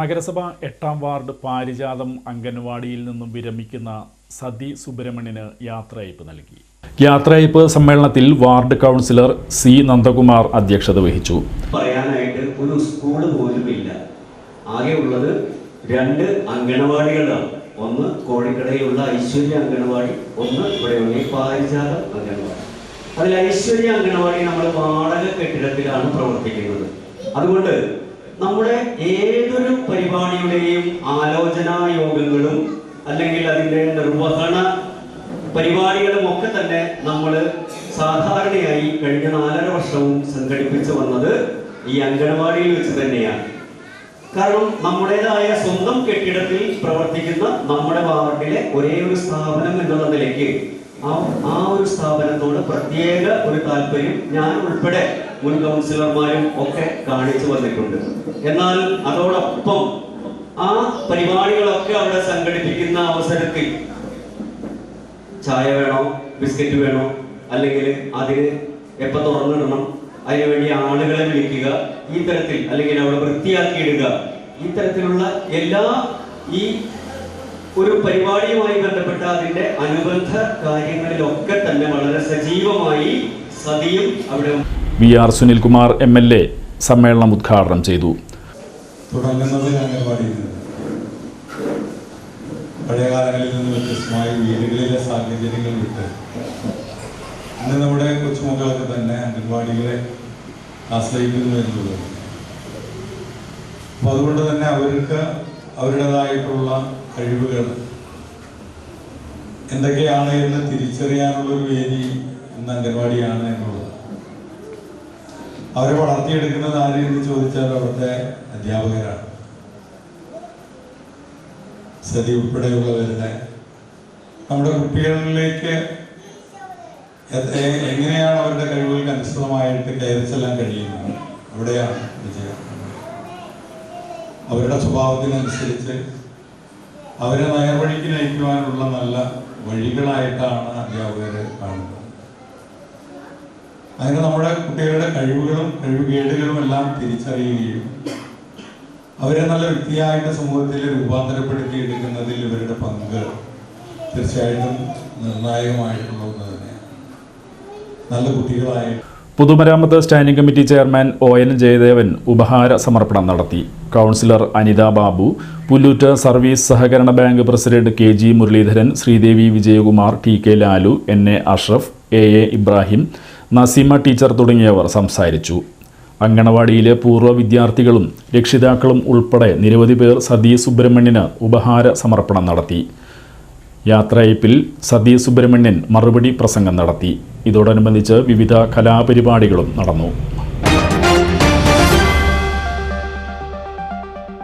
നഗരസഭ എട്ടാം വാർഡ് പാരിജാതം അംഗൻവാടിയിൽ നിന്നും വിരമിക്കുന്ന സതി സുബ്രഹ്മണ്യന് യാത്രയയപ്പ് നൽകി. യാത്രയയപ്പ് സമ്മേളനത്തിൽ വാർഡ് കൗൺസിലർ സി നന്ദകുമാർ അധ്യക്ഷത വഹിച്ചു. പറയാനായിട്ട് ഒരു സ്കൂൾ പോലും ഇല്ല. ആകെ ഉള്ളത് രണ്ട് അങ്കണവാടികളാണ് ഒന്ന് കോഴിക്കടയിലുള്ള ഐശ്വര്യ അങ്കണവാടി ഒന്ന് ഇവിടെയുള്ള പാരിജാത അങ്കണവാടി അതിൽ ഐശ്വര്യ അങ്കണവാടി നമ്മൾ വാടക കെട്ടിടത്തിലാണ് പ്രവർത്തിക്കുന്നത്. അതുകൊണ്ട് നമ്മുടെ ഏതൊരു പരിപാടിയുടെയും ആലോചനാ യോഗങ്ങളും അല്ലെങ്കിൽ അതിന്റെ നിർവഹണ പരിപാടികളും ഒക്കെ തന്നെ നമ്മൾ സാധാരണയായി കഴിഞ്ഞ നാലര വർഷവും സംഘടിപ്പിച്ചു വന്നത് ഈ അംഗനവാടിയിൽ വെച്ച് തന്നെയാണ്. കാരണം നമ്മുടേതായ സ്വന്തം കെട്ടിടത്തിൽ പ്രവർത്തിക്കുന്ന നമ്മുടെ വാർഡിലെ ഒരേ ഒരു സ്ഥാപനം എന്നുള്ള നിലയ്ക്ക് ആ ആ ഒരു സ്ഥാപനത്തോട് പ്രത്യേക ഒരു താല്പര്യം ഞാൻ ഉൾപ്പെടെ മുൻ കൗൺസിലർമാരും ഒക്കെ കാണിച്ചു വന്നിട്ടുണ്ട്. എന്നാൽ അതോടൊപ്പം ആ പരിപാടികളൊക്കെ അവിടെ സംഘടിപ്പിക്കുന്ന അവസരത്തിൽ ചായ വേണോ ബിസ്ക്കറ്റ് വേണോ അല്ലെങ്കിൽ അതിന് എപ്പോ തുറന്നിടണം അതിനുവേണ്ടി ആളുകളെ വിളിക്കുക ഈ തരത്തിൽ അല്ലെങ്കിൽ അവിടെ വൃത്തിയാക്കിയിടുക ഈ തരത്തിലുള്ള എല്ലാ ഈ ഒരു പരിപാടിയുമായി ബന്ധപ്പെട്ട അതിന്റെ അനുബന്ധ കാര്യങ്ങളിലൊക്കെ തന്നെ വളരെ സജീവമായി സതിയും അവിടെ V R Sunilkumar M L A സമ്മേളനം ഉദ്ഘാടനം ചെയ്തു. പഴയ നിന്ന് വീടുകളിലെ നമ്മുടെ തന്നെ അതുകൊണ്ട് തന്നെ അവർക്ക് അവരുടേതായിട്ടുള്ള കഴിവുകൾ എന്തൊക്കെയാണ് എന്ന് തിരിച്ചറിയാനുള്ള ഒരു വേദി ഇന്ന് അംഗൻവാടിയാണ് എന്നുള്ളത്. അവരെ വളർത്തിയെടുക്കുന്നത് ആര് എന്ന് ചോദിച്ചാൽ അവിടുത്തെ അധ്യാപകരാണ്. സതി ഉൾപ്പെടെയുള്ളവരുടെ നമ്മുടെ കുട്ടികളിലേക്ക് എങ്ങനെയാണ് അവരുടെ കഴിവുകൾക്ക് അനുസൃതമായിട്ട് കയറി ചെല്ലാൻ കഴിയുന്നത്? അവിടെയാണ് വിജയം. അവരുടെ സ്വഭാവത്തിനനുസരിച്ച് അവരെ നേർവഴിക്ക് നയിക്കുവാനുള്ള നല്ല വഴികളായിട്ടാണ് അധ്യാപകരെ കാണുന്നത്. അതിന് നമ്മുടെ കുട്ടികളുടെ കഴിവുകളും കഴിവുകേടുകളും എല്ലാം തിരിച്ചറിയുകയും അവരെ നല്ല വ്യക്തിയായിട്ട് സമൂഹത്തിൽ രൂപാന്തരപ്പെടുത്തി എടുക്കുന്നതിൽ ഇവരുടെ പങ്ക് തീർച്ചയായിട്ടും നിർണായകമായിട്ടുള്ള ഒന്ന് തന്നെയാണ്. നല്ല കുട്ടികളായിട്ട് പൊതുമരാമത്ത് standing committee chairman O N Jayadevan ഉപഹാര സമർപ്പണം നടത്തി. കൗൺസിലർ അനിത ബാബു പുല്ലൂറ്റ് സർവീസ് സഹകരണ bank president K G Muraleedharan Sreedevi Vijayakumar T K Lalu N A Ashraf A A Ibrahim Naseema teacher തുടങ്ങിയവർ സംസാരിച്ചു. അങ്കണവാടിയിലെ പൂർവ വിദ്യാർത്ഥികളും രക്ഷിതാക്കളും ഉൾപ്പെടെ നിരവധി പേർ സതീ സുബ്രഹ്മണ്യന് ഉപഹാര സമർപ്പണം നടത്തി. യാത്രയപ്പിൽ സതീ സുബ്രഹ്മണ്യൻ മറുപടി പ്രസംഗം നടത്തി. ഇതോടനുബന്ധിച്ച് വിവിധ കലാപരിപാടികളും നടന്നു.